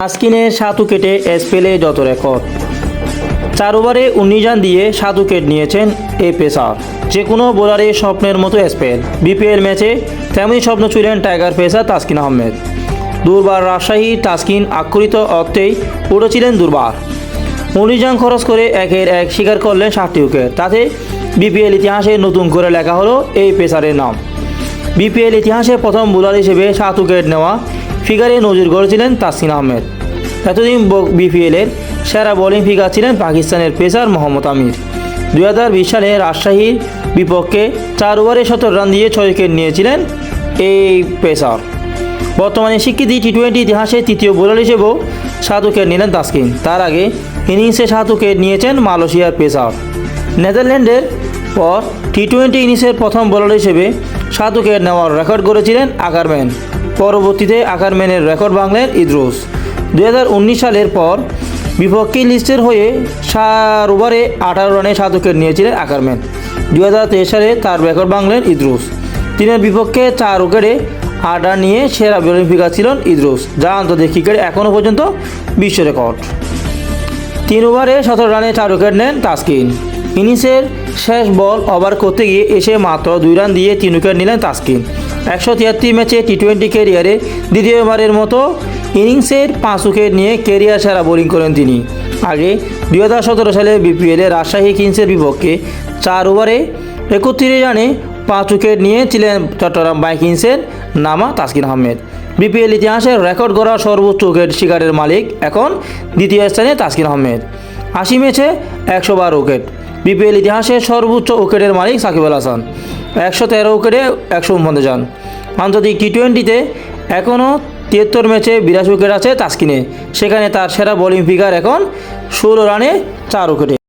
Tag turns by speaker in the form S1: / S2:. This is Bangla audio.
S1: তাসকিনের সাত উইকেটে স্পেলে যত রেকর্ড। চার ওভারে উনিশ রান দিয়ে সাত উইকেট নিয়েছেন এই পেসার। যে কোনো বোলারের স্বপ্নের মতো স্পেল বিপিএল ম্যাচে তেমনই স্বপ্ন ছিলেন টাইগার পেসার তাসকিন আহমেদ। দুর্বার রাজশাহী তাসকিন আক্ষরিত অর্থেই উড়েছিলেন দুর্বার। উনিশ রান খরচ করে একের এক স্বীকার করলেন সাতটি উইকেট। তাতে বিপিএল ইতিহাসে নতুন করে লেখা হলো এই পেসারের নাম। বিপিএল ইতিহাসে প্রথম বোলার হিসেবে সাত উইকেট নেওয়া ফিগারে নজর গড়েছিলেন তাসিন আহমেদ। এতদিন বিপিএলের সেরা বোলিং ফিগার ছিলেন পাকিস্তানের পেসার মোহাম্মদ আমির। দুই হাজার বিশ সালে রাজশাহীর বিপক্ষে চার ওভারে সতেরো রান দিয়ে ছয় উইকেট নিয়েছিলেন এই পেসার। বর্তমানে স্বীকৃতি টি টোয়েন্টি ইতিহাসে তৃতীয় বোলার হিসেবেও সাত উইকেট নিলেন তাসকিন। তার আগে ইনিংসে সাত উইকেট নিয়েছেন মালয়েশিয়ার পেসার। নেদারল্যান্ডের পর টি টোয়েন্টি ইনিংসের প্রথম বোলার হিসেবে সাত উইকেট নেওয়ার রেকর্ড করেছিলেন আকারম্যান। পরবর্তীতে আকারম্যানের রেকর্ড ভাঙলেন ইদ্রুস। দু হাজার উনিশ সালের পর বিপক্ষী লিস্টের হয়ে চার ওভারে আঠারো রানে সাত উইকেট নিয়েছিলেন আকারম্যান। দুই হাজার তেইশ সালে তার রেকর্ড ভাঙলেন ইদ্রুস। তিনের বিপক্ষে চার উইকেটে আট রান নিয়ে সেরা বোলিং ফিগার ছিলেন ইদ্রুস, যা আন্তর্জাতিক ক্রিকেটে এখনও পর্যন্ত বিশ্ব রেকর্ড তিন ওভারে সতেরো রানে চার উইকেট নেন তাসকিন। ইনিংসের শেষ বল ওভার করতে গিয়ে এসে মাত্র দুই রান দিয়ে তিন উইকেট নিলেন তাসকিন। একশো তিয়াত্তর ম্যাচে টি টোয়েন্টি ক্যারিয়ারে দ্বিতীয়বারের মতো ইনিংসের পাঁচ উইকেট নিয়ে ক্যারিয়ার সেরা বোলিং করেন তিনি। আগে দুই হাজার সতেরো সালে বিপিএলে রাজশাহী কিংসের বিপক্ষে চার ওভারে একত্রিশ রানে পাঁচ উইকেট নিয়েছিলেন চট্টগ্রাম বাইকিংসের নামা তাসকিন আহমেদ। বিপিএল ইতিহাসের রেকর্ড গড়া সর্বোচ্চ উইকেট শিকারের মালিক এখন দ্বিতীয় স্থানে তাসকিন আহমেদ। আশি ম্যাচে একশো বারো উইকেট। বিপিএল ইতিহাসে সর্বোচ্চ উইকেটের মালিক সাকিব আল হাসান। একশো তেরো উইকেটে একশো উনপঞ্চাশ যান আন্তর্জাতিক টি টোয়েন্টিতে এখনও তিয়াত্তর ম্যাচে বিরাশ উইকেট আছে তাসকিনে। সেখানে তার সেরা বোলিং ফিগার এখন ষোলো রানে চার উইকেটে।